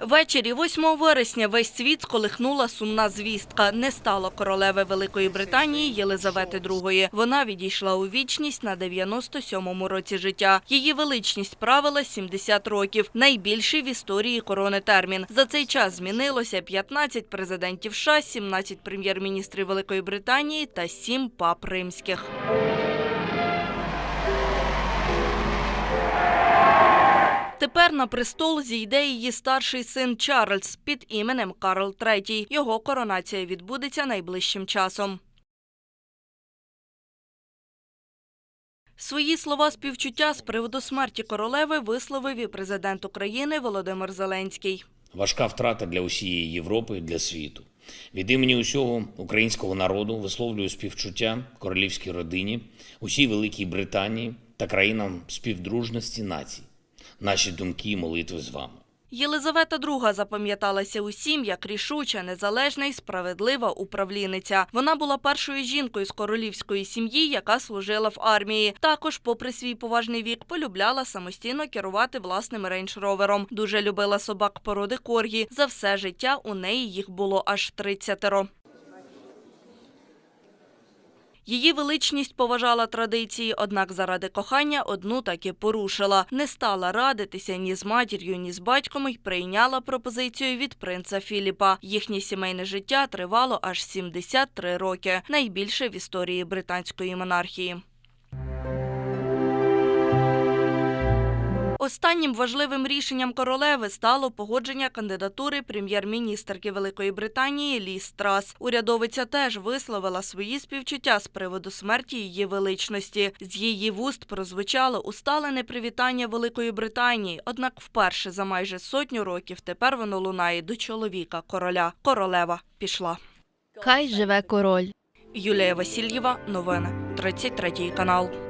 Ввечері 8 вересня весь світ сколихнула сумна звістка. Не стало королеви Великої Британії Єлизавети II. Вона відійшла у вічність на 97-му році життя. Її величність правила 70 років, найбільший в історії корони термін. За цей час змінилося 15 президентів США, 17 прем'єр-міністрів Великої Британії та 7 пап римських. Тепер на престол зійде її старший син Чарльз під іменем Карл III. Його коронація відбудеться найближчим часом. Свої слова співчуття з приводу смерті королеви висловив і президент України Володимир Зеленський. Важка втрата для усієї Європи, для світу. Від імені усього українського народу висловлюю співчуття королівській родині, усій Великій Британії та країнам співдружності націй. Наші думки і молитви з вами. Єлизавета II запам'яталася усім як рішуча, незалежна і справедлива управлінниця. Вона була першою жінкою з королівської сім'ї, яка служила в армії. Також, попри свій поважний вік, полюбляла самостійно керувати власним рейндж-ровером. Дуже любила собак породи коргі. За все життя у неї їх було аж 30. Її величність поважала традиції, однак заради кохання одну таки порушила. Не стала радитися ні з матір'ю, ні з батьком і прийняла пропозицію від принца Філіпа. Їхнє сімейне життя тривало аж 73 роки, найбільше в історії британської монархії. Останнім важливим рішенням королеви стало погодження кандидатури прем'єр-міністерки Великої Британії Ліс Трас. Урядовиця теж висловила свої співчуття з приводу смерті її величності. З її вуст прозвучало усталене привітання Великої Британії. Однак вперше за майже сотню років тепер воно лунає до чоловіка короля. Королева пішла. Хай живе король. Юлія Васильєва, новини 33 канал.